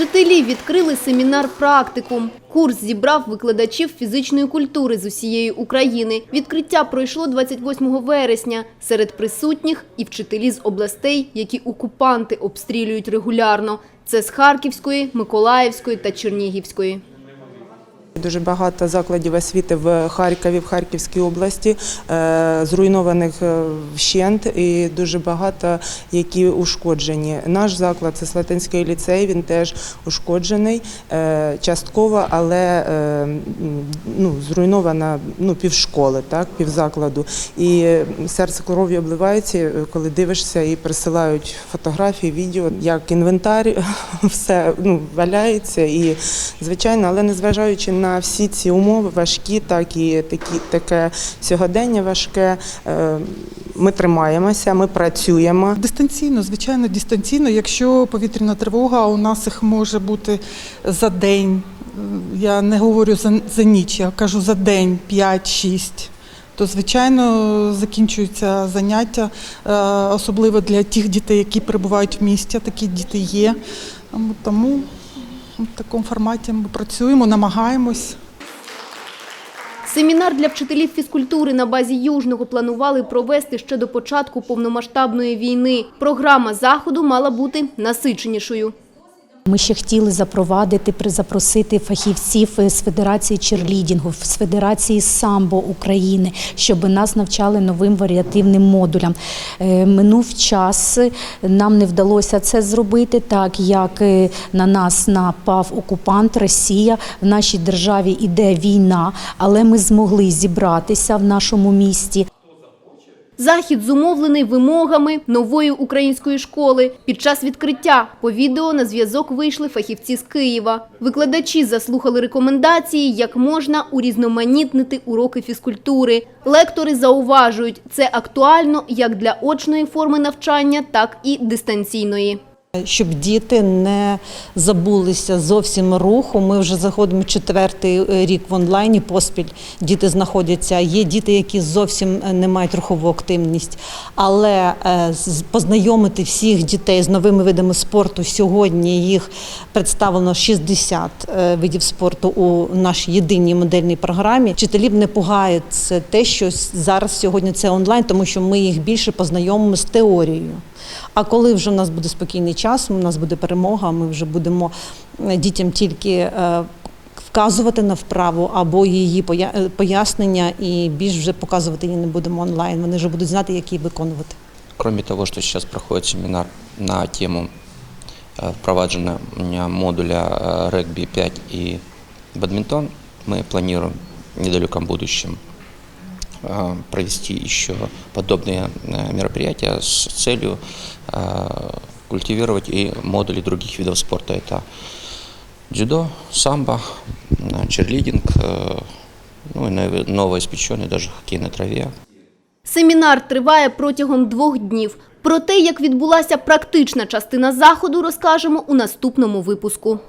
ліцеї відкрили семінар «Практикум». Курс зібрав викладачів фізичної культури з усієї України. Відкриття пройшло 28 вересня. Серед присутніх і вчителі з областей, які окупанти обстрілюють регулярно. Це з Харківської, Миколаївської та Чернігівської. Дуже багато закладів освіти в Харкові, в Харківській області, е, зруйнованих е, вщент і дуже багато, які ушкоджені. Наш заклад це Слатинський ліцей, він теж ушкоджений е, частково, але ну, зруйнована ну, півшколи, так, півзакладу. І серце кров'ю обливається, коли дивишся і присилають фотографії, відео, як інвентар, все ну, валяється. І, звичайно, але незважаючи на всі ці умови важкі, так і такі, таке сьогодення важке, е, ми тримаємося, ми працюємо. Дистанційно, звичайно, дистанційно. Якщо повітряна тривога, у нас їх може бути за день. Я не говорю за, за ніч, я кажу за день 5-6. То, звичайно, закінчуються заняття, е, особливо для тих дітей, які перебувають в місті. Такі діти є. Тому в такому форматі ми працюємо, намагаємось. Семінар для вчителів фізкультури на базі Южного планували провести ще до початку повномасштабної війни. Програма заходу мала бути насиченішою. Ми ще хотіли запровадити, запросити фахівців з Федерації черлідінгу, з Федерації самбо України, щоб нас навчали новим варіативним модулям. Е, Минув час, нам не вдалося це зробити, так як е, на нас напав окупант Росія. В нашій державі іде війна, але ми змогли зібратися в нашому місті. Захід зумовлений вимогами нової української школи. Під час відкриття по відео на зв'язок вийшли фахівці з Києва. Викладачі заслухали рекомендації, як можна урізноманітнити уроки фізкультури. Лектори зауважують, це актуально як для очної форми навчання, так і дистанційної. Щоб діти не забулися зовсім руху. Ми вже заходимо четвертий е, рік в онлайні поспіль. Діти знаходяться. Є діти, які зовсім е, не мають рухову активність. Але е, познайомити всіх дітей з новими видами спорту сьогодні їх представлено 60 е, видів спорту у нашій єдиній модельній програмі. Вчителів не пугає те, що зараз сьогодні це онлайн, тому що ми їх більше познайомимо з теорією. А коли вже в нас буде спокійний час, у нас буде перемога, ми вже будемо е, дітям тільки е, вказувати на вправу або її поя- е, пояснення, і більш вже показувати її не будемо онлайн. Вони вже будуть знати, як її виконувати. Кроме того, что сейчас проходит семинар на тему э, впроваджения модуля э, регби 5 и бадминтон, мы планируем в недалеком будущем э, провести еще подобные э, мероприятия с целью э, культивировать и модули других видов спорта. Это дзюдо, самбо, э, черлидинг, э, ну и ново- новоиспеченный даже хоккей на траве. Семінар триває протягом двох днів. Про те, як відбулася практична частина заходу, розкажемо у наступному випуску.